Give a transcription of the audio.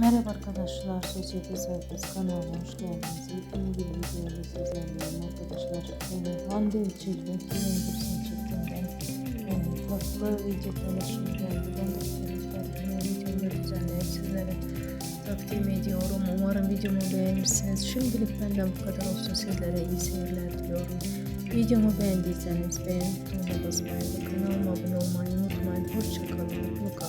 Merhaba arkadaşlar, Sosyete Sayfası kanalıma hoş geldiniz. Yepyeni bir videoyla sizlerleyim arkadaşlar. Ee, Hande Üçil ve Kimin Gürsin çiftinden e, farklı video paylaşımı geldi. Ben de farklı videoları düzenleyip sizlere takdim ediyorum. Umarım videomu beğenirsiniz. Şimdilik benden bu kadar olsun. Sizlere iyi seyirler diliyorum. Videomu beğendiyseniz beğen butonuna basmayı ve kanalıma abone olmayı unutmayın. Hoşçakalın, mutlu kalın.